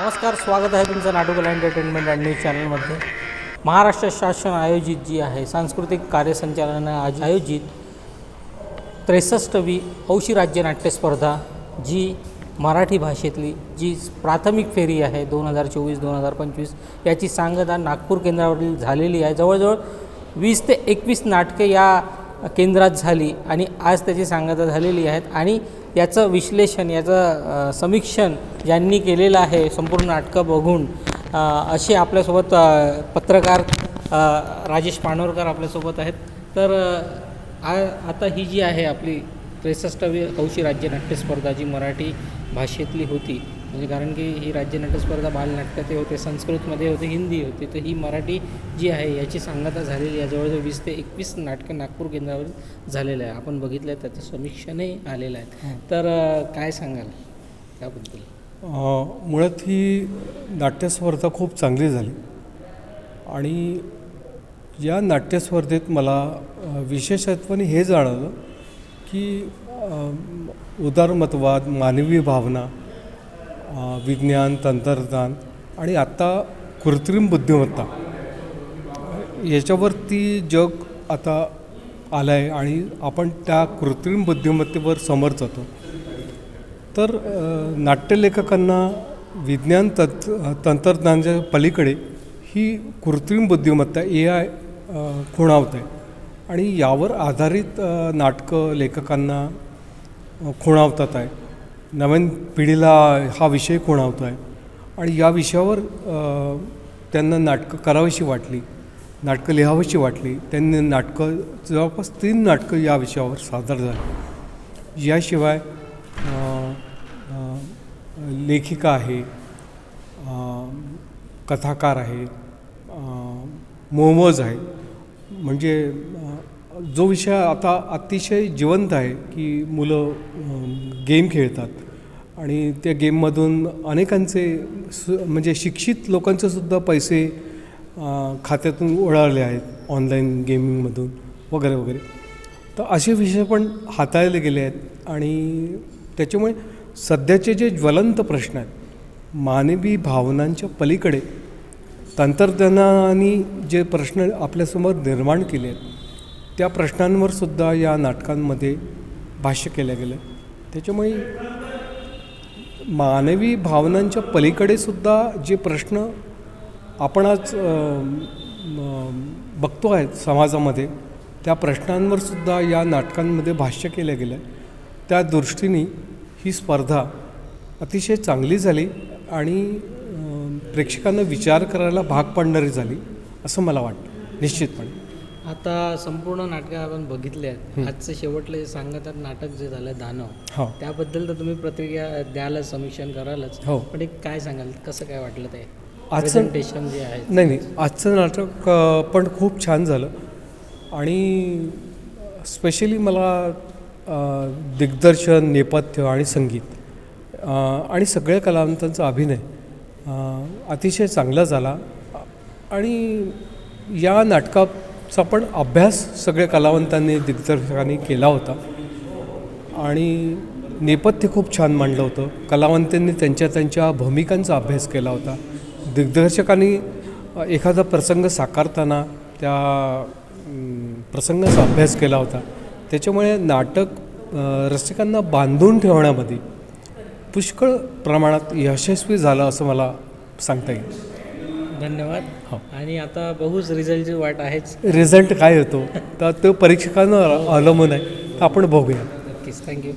नमस्कार स्वागत आहे तुमचं नाटुकला एंटरटेनमेंट अँड न्यूज चॅनलमध्ये महाराष्ट्र शासन आयोजित जी आहे सांस्कृतिक कार्यसंचालनाने आज आयोजित त्रेसष्टवी औषी राज्य नाट्य स्पर्धा जी मराठी भाषेतली जी प्राथमिक फेरी आहे दोन हजार चोवीस दोन हजार पंचवीस याची सांगता नागपूर केंद्रावरील झालेली आहे. जवळजवळ वीस ते एकवीस नाटके या केंद्रात झाली आणि आज त्याची सांगता झालेली आहेत. आणि याचं विश्लेषण याचं समीक्षण ज्यांनी केलेलं आहे संपूर्ण नाटकं बघून असे आपल्यासोबत पत्रकार राजेश पाणोरकर आपल्यासोबत आहेत. तर आ आता ही जी आहे आपली त्रेसष्टावी हौशी राज्य नाट्यस्पर्धा जी मराठी भाषेतली होती म्हणजे कारण की ही राज्य नाट्यस्पर्धा बालनाट्यात होते संस्कृतमध्ये होते हिंदी होती तर ही मराठी जी आहे याची सांगता झालेली आहे. जवळजवळ वीस ते एकवीस नाटकं नागपूर केंद्रावर झालेलं आहे. आपण बघितलं आहे त्याचं समीक्षणही आलेलं आहे. तर काय सांगाल त्याबद्दल? मुळात ही नाट्यस्पर्धा खूप चांगली झाली. आणि या नाट्यस्पर्धेत मला विशेषत्वाने हे जाणवलं की उदारमतवाद मानवी भावना विज्ञान तंत्रज्ञान आणि आत्ता कृत्रिम बुद्धिमत्ता. याच्यावरती जग आता आलं आहे आणि आपण त्या कृत्रिम बुद्धिमत्तेवर समोर जातो. तर नाट्यलेखकांना विज्ञान तंत तंत्रज्ञानाच्या पलीकडे ही कृत्रिम बुद्धिमत्ता ए आय खुणावत आहे आणि यावर आधारित नाटकं लेखकांना खुणावतात आहे. नवीन पिढीला हा विषय खुणावतो आहे आणि या विषयावर त्यांना नाटकं करावीशी वाटली नाटकं लिहावीशी वाटली त्यांनी नाटकं जवळपास तीन नाटकं या विषयावर सादर झाली. याशिवाय लेखिका आहे कथाकार आहे मोमोज आहे म्हणजे जो विषय आता अतिशय जिवंत आहे की मुलं गेम खेळतात. आणि त्या गेममधून अनेकांचे सु म्हणजे शिक्षित लोकांचेसुद्धा पैसे खात्यातून उडाले आहेत ऑनलाईन गेमिंगमधून वगैरे वगैरे. तर असे विषय पण हाताळले गेले आहेत आणि त्याच्यामुळे सध्याचे जे ज्वलंत प्रश्न आहेत मानवी भावनांच्या पलीकडे तंत्रज्ञानाने जे प्रश्न आपल्यासमोर निर्माण केले आहेत त्या प्रश्नांवर सुद्धा या नाटकांमध्ये भाष्य केलं गेलं. त्याच्यामुळे मानवी भावनांच्या पलीकडे सुद्धा जे प्रश्न आपण आज बघतो आहेत समाजामध्ये त्या प्रश्नांवर सुद्धा या नाटकांमध्ये भाष्य केलं गेलं. आहे त्या दृष्टीने ही स्पर्धा अतिशय चांगली झाली आणि प्रेक्षकांना विचार करायला भाग पाडणारी झाली असं मला वाटतं. निश्चितपणे. आता संपूर्ण नाटकं आपण बघितले आहेत आजचं शेवटले सांगतात नाटक जे झालं दानव हो. त्याबद्दल तर तुम्ही प्रतिक्रिया द्यालच समीक्षण करालच. हो. पण एक काय सांगाल? कसं काय वाटलं ते? आजचं प्रेझेंटेशन जे आहे. नाही नाही. आजचं नाटक पण खूप छान झालं. आणि स्पेशली मला दिग्दर्शन नेपथ्य आणि संगीत आणि सगळ्या कलावंतांचा अभिनय अतिशय चांगला झाला. आणि या चा पण अभ्यास सगळ्या कलावंतांनी दिग्दर्शकांनी केला होता. आणि नेपथ्य खूप छान मांडलं होतं. कलावंतांनी त्यांच्या त्यांच्या भूमिकांचा अभ्यास केला होता. दिग्दर्शकांनी एखादा प्रसंग साकारताना त्या प्रसंगाचा अभ्यास केला होता. त्याच्यामुळे नाटक रसिकांना बांधून ठेवण्यामध्ये पुष्कळ प्रमाणात यशस्वी झालं असं मला सांगता येईल. धन्यवाद. हो. आणि आता बघूच रिझल्टची वाट आहेच. रिझल्ट काय होतो तर तो परीक्षकांना अवलंबून आहे. तर आपण बघूया. नक्कीच. थँक्यू